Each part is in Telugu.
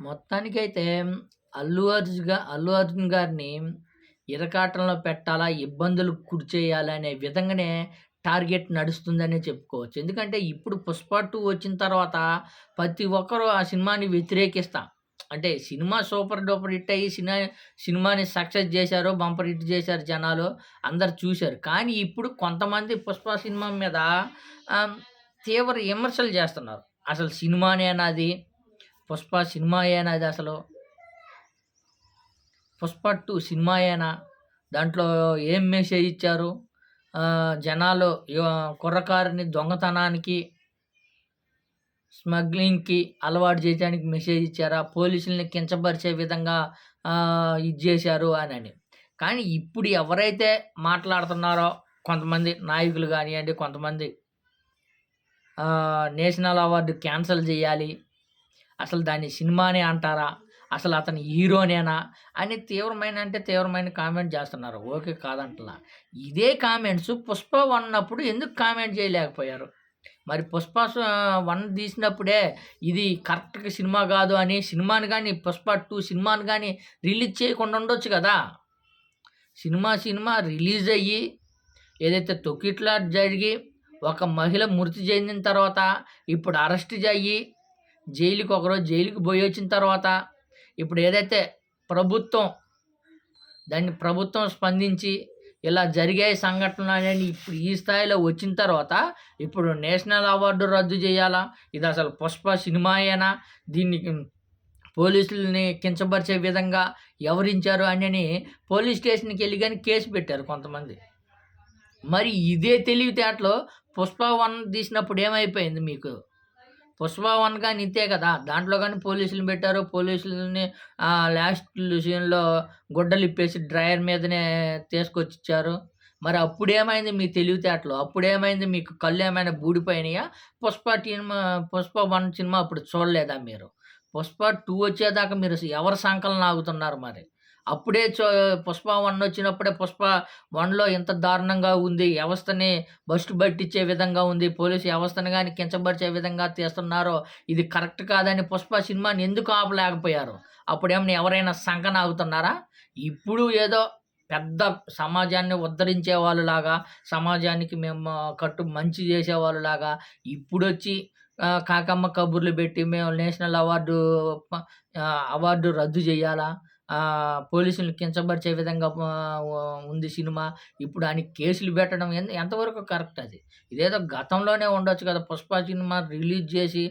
మొత్తానికైతే అల్లు అర్జున్గా అల్లు అర్జున్ గారిని ఇరకాటంలో పెట్టాలా, ఇబ్బందులు గురిచేయాలా అనే విధంగానే టార్గెట్ నడుస్తుందనే చెప్పుకోవచ్చు. ఎందుకంటే ఇప్పుడు 'పుష్ప టూ వచ్చిన తర్వాత ప్రతి ఒక్కరు ఆ సినిమాని వ్యతిరేకిస్తా అంటే సినిమా సూపర్ డూపర్ హిట్ అయ్యి సినిమా సినిమాని సక్సెస్ చేశారు. బంపర్ హిట్ చేశారు జనాలు. అందరు చూశారు కానీ ఇప్పుడు కొంతమంది 'పుష్ప' సినిమా మీద తీవ్ర విమర్శలు చేస్తున్నారు. అసలు సినిమానేనా పుష్ప 'పుష్ప' సినిమాయేనా అది అసలు? 'పుష్ప 2' సినిమాయేనా? దాంట్లో ఏం మెసేజ్ ఇచ్చారు? జనాలు కుర్రకారుని దొంగతనానికి స్మగ్లింగ్‌కి అలవాటు చేయడానికి మెసేజ్ ఇచ్చారా? పోలీసుల్ని కించపరిచే విధంగా ఇది చేశారు అని కానీ ఇప్పుడు ఎవరైతే మాట్లాడుతున్నారో కొంతమంది నాయకులు కానివ్వండి కొంతమంది నేషనల్ అవార్డు క్యాన్సిల్ చేయాలి. అసలు దాన్ని సినిమానే అంటారా? అసలు అతను హీరోనేనా? అని తీవ్రమైన అంటే తీవ్రమైన కామెంట్ చేస్తున్నారు. ఓకే కాదంటలా. ఇదే కామెంట్స్ 'పుష్ప వన్ అప్పుడు ఎందుకు కామెంట్ చేయలేకపోయారు? మరి 'పుష్ప వన్ తీసినప్పుడే ఇది కరెక్ట్‌గా సినిమా కాదు అని సినిమాని కానీ 'పుష్ప టూ సినిమాని కానీ రిలీజ్ చేయకుండా ఉండొచ్చు కదా! సినిమా సినిమా రిలీజ్ అయ్యి ఏదైతే తొక్కిట్లా జరిగి ఒక మహిళ మృతి చెందిన తర్వాత ఇప్పుడు అరెస్ట్ అయ్యి జైలుకి ఒకరోజు జైలుకి పోయి వచ్చిన తర్వాత ఇప్పుడు ఏదైతే ప్రభుత్వం దాన్ని ప్రభుత్వం స్పందించి ఇలా జరిగే సంఘటనలు అనేవి ఇప్పుడు ఈ స్థాయిలో వచ్చిన తర్వాత ఇప్పుడు నేషనల్ అవార్డు రద్దు చేయాలా? ఇది అసలు 'పుష్ప' సినిమాయేనా? దీన్ని పోలీసుల్ని కించపరిచే విధంగా ఎవరించారు అని పోలీస్ స్టేషన్కి వెళ్ళి కానీ కేసు పెట్టారు కొంతమంది. మరి ఇదే తెలివితేటలో 'పుష్ప వన్ తీసినప్పుడు ఏమైపోయింది మీకు? 'పుష్ప వన్ కానీ ఇంతే కదా! దాంట్లో కానీ పోలీసులు పెట్టారు. పోలీసులని లాస్ట్ సీన్‌లో గుడ్డలిప్పేసి డ్రైవర్ మీదనే తీసుకొచ్చిచ్చారు. మరి అప్పుడేమైంది మీ తెలివితేటలు? అప్పుడేమైంది మీకు కళ్ళు ఏమైనా బూడిపోయినాయా? 'Pushpa' cinema 'Pushpa one cinema అప్పుడు చూడలేదా మీరు? 'పుష్ప టూ వచ్చేదాకా మీరు ఎవరు సంకలు ఆగుతున్నారు మరి? అప్పుడే చో 'పుష్ప వన్ వచ్చినప్పుడే 'పుష్ప వన్లో ఇంత దారుణంగా ఉంది. వ్యవస్థని బస్టు పట్టించే విధంగా ఉంది. పోలీసు వ్యవస్థను కానీ కించపరిచే విధంగా తీస్తున్నారు. ఇది కరెక్ట్ కాదని 'పుష్ప' సినిమాని ఎందుకు ఆపలేకపోయారు? అప్పుడేమని ఎవరైనా సంక ఆగుతున్నారా ఇప్పుడు ఏదో పెద్ద సమాజాన్ని ఉద్ధరించే వాళ్ళలాగా, సమాజానికి మేము కట్టు మంచి చేసేవాళ్ళలాగా ఇప్పుడొచ్చి కాకమ్మ కబుర్లు పెట్టి మేము నేషనల్ అవార్డు అవార్డు రద్దు చేయాలా? పోలీసులను పోలీసుల్ని కించపరిచే విధంగా ఉంది సినిమా. ఇప్పుడు ఆయన కేసులు పెట్టడం ఎంత ఎంతవరకు కరెక్ట్ అది? ఇదేదో గతంలోనే ఉండొచ్చు కదా! 'పుష్ప' సినిమా రిలీజ్ చేసి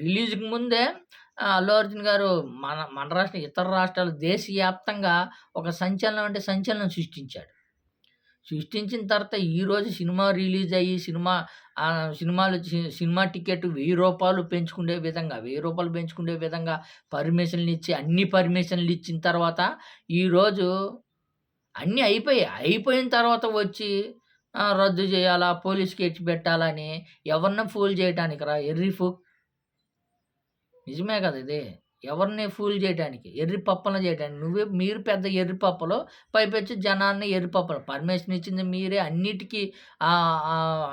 రిలీజ్‌కి ముందే అల్లు అర్జున్ గారు మన మన రాష్ట్రం ఇతర రాష్ట్రాలు దేశవ్యాప్తంగా ఒక సంచలనం అంటే సంచలనం సృష్టించాడు. సృష్టించిన తర్వాత ఈరోజు సినిమా రిలీజ్ అయ్యి సినిమా సినిమాలు సినిమా టికెట్ వెయ్యి రూపాయలు పెంచుకునే విధంగా వెయ్యి రూపాయలు పెంచుకునే విధంగా పర్మిషన్లు ఇచ్చి అన్ని పర్మిషన్‌లు ఇచ్చిన తర్వాత ఈరోజు అన్నీ అయిపోయాయి. అయిపోయిన తర్వాత వచ్చి రద్దు చేయాలా? పోలీస్ కేస్ పెట్టాలని ఎవరిని ఫూల్ చేయటానికిరా ఎర్రీ ఫు నిజమే కదా ఇది. ఎవరిని ఫూల్ చేయటానికి? ఎర్రి పప్పలను చేయడానికి నువ్వే మీరు పెద్ద ఎర్రి పప్పలు. పైపెచ్చి జనాన్ని ఎర్రి పప్పలు. పర్మిషన్ ఇచ్చింది మీరే. అన్నిటికి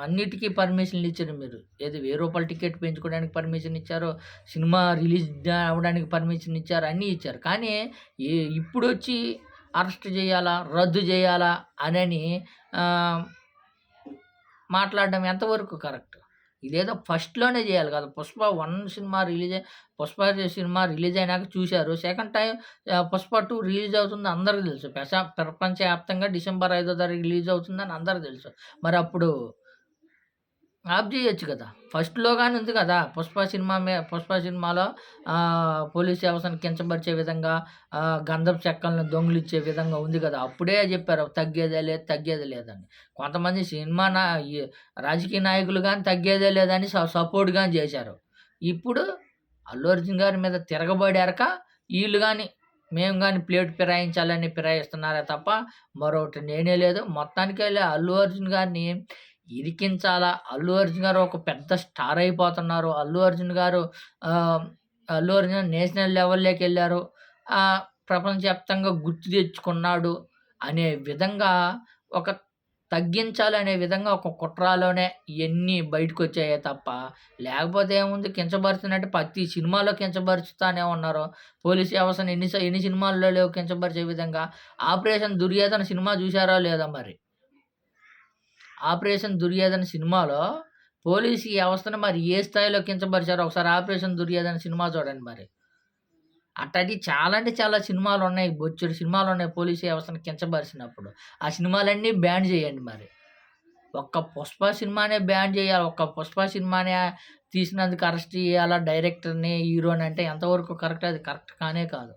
అన్నిటికీ పర్మిషన్‌లు ఇచ్చారు మీరు. ఏది వేరే 1000 టికెట్ పెంచుకోవడానికి పర్మిషన్ ఇచ్చారు. సినిమా రిలీజ్ అవ్వడానికి పర్మిషన్ ఇచ్చారు. అన్నీ ఇచ్చారు. కానీ ఇప్పుడు వచ్చి అరెస్ట్ చేయాలా? రద్దు చేయాలా? అనని మాట్లాడడం ఎంతవరకు కరెక్ట్? ఇదేదో ఫస్ట్‌లోనే చేయాలి కదా! 'Pushpa one cinema release 'Pushpa' cinema release అయినాక చూశారు second time 'Pushpa two release అవుతుంది అందరికీ తెలుసు. ప్రశ ప్రపంచవ్యాప్తంగా డిసెంబర్ ఐదో తారీఖు రిలీజ్ అవుతుందని అందరికీ తెలుసు. మరి అప్పుడు ఆప్ చేయొచ్చు కదా! ఫస్ట్లోగానే ఉంది కదా! 'పుష్ప' సినిమా మే 'పుష్ప' సినిమాలో పోలీస్ వ్యవస్థను కించపరిచే విధంగా గంధపు చెక్కలను దొంగిలిచ్చే విధంగా ఉంది కదా! అప్పుడే చెప్పారు తగ్గేదే లేదు, తగ్గేదే లేదని. కొంతమంది సినిమా నా రాజకీయ నాయకులు కానీ తగ్గేదే లేదని స సపోర్ట్ కానీ చేశారు. ఇప్పుడు అల్లు అర్జున్ గారి మీద తిరగబడారక వీళ్ళు కానీ మేము కానీ ప్లేట్ ఫిరాయించాలని ఫిరాయిస్తున్నారే తప్ప మరొకటి నేనే లేదు. మొత్తానికైతే అల్లు అర్జున్ గారిని ఇరికించాలా? అల్లు అర్జున్ గారు ఒక పెద్ద స్టార్ అయిపోతున్నారు. అల్లు అర్జున్ గారు అల్లు అర్జున్ నేషనల్ లెవెల్‌లోకెళ్ళారు. ప్రపంచ ప్రపంచవ్యాప్తంగా గుర్తు తెచ్చుకున్నాడు అనే విధంగా ఒక తగ్గించాలనే విధంగా ఒక కుట్రలోనే బయటకు వచ్చాయే తప్ప, లేకపోతే ఏముంది కించపరుచున్నట్టు ప్రతి సినిమాలో కించపరుస్తానే ఉన్నారు. పోలీస్ వ్యవస్థను ఎన్ని ఎన్ని సినిమాల్లో లేవు కించపరిచే విధంగా. 'ఆపరేషన్ దుర్యోధన' సినిమా చూసారా లేదా మరి? 'ఆపరేషన్ దుర్యోధన' సినిమాలో పోలీస్ వ్యవస్థను మరి ఏ స్థాయిలో కించపరిచారో ఒకసారి 'ఆపరేషన్ దుర్యోధన' సినిమా చూడండి మరి. అట్టటి చాలా అంటే చాలా సినిమాలు ఉన్నాయి బొచ్చెడు సినిమాలున్నాయి పోలీస్ వ్యవస్థను కించపరిచినప్పుడు. ఆ సినిమాలన్నీ బ్యాన్ చేయండి మరి. ఒక్క 'పుష్ప' సినిమానే బ్యాన్ చేయాలి. ఒక్క 'పుష్ప' సినిమానే తీసినందుకు అరెస్ట్ చేయాలా డైరెక్టర్‌ని, హీరోని అంటే ఎంతవరకు కరెక్ట్ అది కరెక్ట్ కానే కాదు.